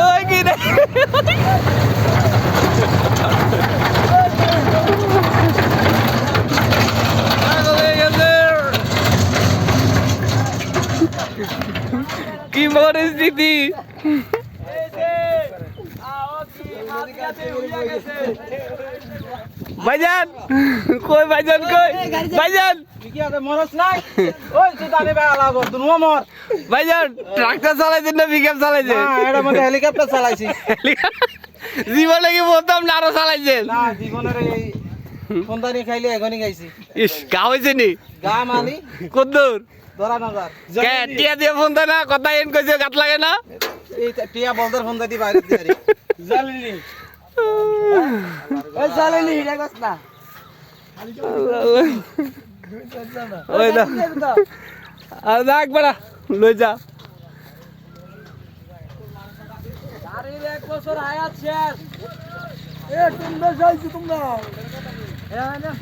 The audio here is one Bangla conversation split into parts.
ওই কি রে কি পরিস্থিতি ভাইজান কই ভাইজান কই ভাইজান জীবনে কি বলতাম না আরও চালাইছেন? না জীবনের এই ফোনদানি খাইলে এখনই খাইছি। ইস গা হয়েছে নি? গা মানি কদ্দুর? ধরা নজার। কে টিয়া দিয়ে ফোন দেয় না? কথা এন কইছে গাত লাগে না? এই টিয়া বলদের ফোন দাদি বাইরে দিয়ে জালিনি ওই জালিনি এটা কস না। ওই না। আর বেড়া লই যা। এক বছর হায়াত শেষ। এ তোমরা যাইছো তোমরা? হ্যাঁ না।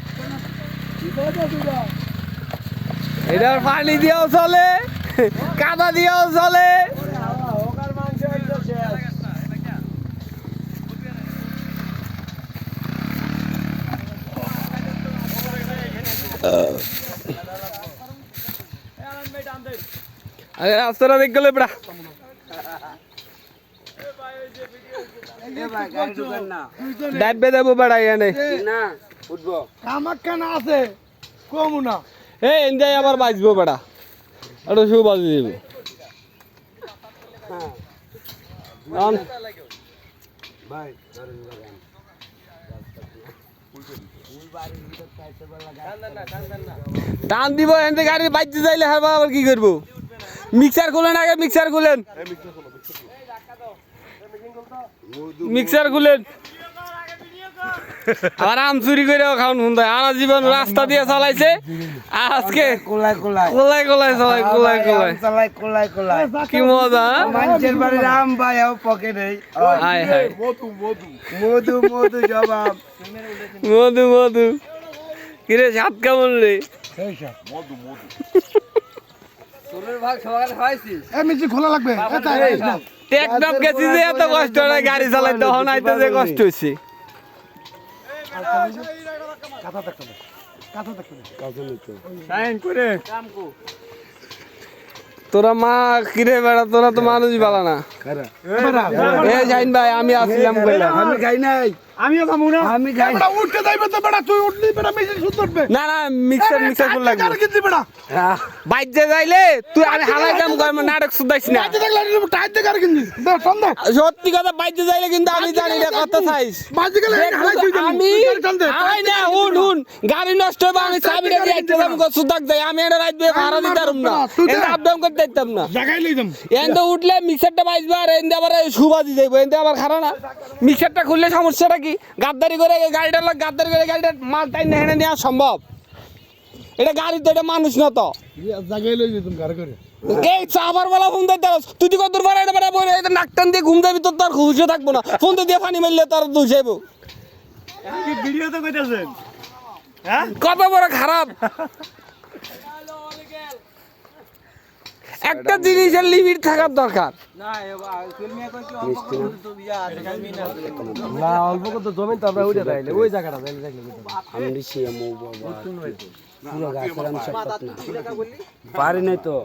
এটার পানি দিয়েও চলে কাদা দিয়েও চলে। আরে রাস্তাটা দেখ গেলে বেড়া ডাইবে দেবো বেড়া এনে না না আছে কমু না এ এনজাই আবার বাজবো বেড়া ওটা শু বাজি দিবি। আন। ভাই টান দিব এনতে গাড়ি বাইতে যাইলে হারবা আবার কি করব? মিক্সার খুলেন আগে মিক্সার খুলেন। মিক্সার খুলেন। আর আম চুরি করে খাওয়ান শুনতে আর জীবন রাস্তা দিয়ে চালাইছে আজকে কোলাই কোলাই কোলাই কোলাই চালাই কোলাই কোলাই চালাই কোলাই কোলাই কি মজা হ্যাঁ? মানুষের বাড়ির আম ভাই আও পকেটে হাই হাই মধু মধু মধু। মধু জবাব। মধু মধু। কিরে সাত কেমন রে? এমনি খোলা লাগবে। টেকনাফ গেছি যে এত কষ্ট হয় গাড়ি চালাই তখন আইতে যে কষ্ট হয়েছে তোরা মা কিরে বেড়া তোরা তো মানুষই বালা না। এ জাইন ভাই আমি আসলাম কইলাম আমি খাই নাই। আমিও খামু না। আমি খাই উঠতে যাইবে তো বেটা তুই উঠলি বেটা মেশিন সুন্দর না না মিক্সার মিক্সার করে লাগবে। আর কিন্তু বেটা বাইজে যাইলে তুই আমি হালাই কাম কর নাটক শুধাইস না। আজ দেখলে টাইট সন্দেহ। সত্যি কথা বাইজে যাইলে কিন্তু আমি জানি না কত চাইস বাজে গেলে হালাই তুই জানি আমি সন্দেহ আই না হুন হুন গাড়ি নষ্ট হবে আমি চাবিটা দিয়ে আইতে গো সুদাক যাই আমি এটা রাখবে ভাড়া দিতে না। তুই যা। এটা করতে দিতাম না। জায়গায় লই যাম। এনতে উঠলে মিক্সারটা বাজবে আর এনতে আবার সুবাজি যাইবো এনতে আবার খারাপ না। মিক্সারটা খুললে সমস্যাটা কি? গাদ্দারি করে গাড়িটা লোক গাদ্দারি করে গাড়িটা মাল নেওয়া সম্ভব? এটা গাড়ি তো এটা মানুষ না তো। জায়গায় লই যেতাম গাড়ি করে এই চাবার বেলা ফোন দিতে তুই কত বড় এটা বড় বড় এটা নাক টান দিয়ে ঘুম যাবি তোর তার খুশি থাকব না। ফোন দিয়ে পানি মারলে তার যাইবো। ভিডিও তো কইতাছেন? কত বড় খারাপ? একটা জিনিসের লিমিট থাকার দরকার। না অল্প কত জমি তো আমরা উঠে যাইলে ওই জায়গাটা পারি নাই তো।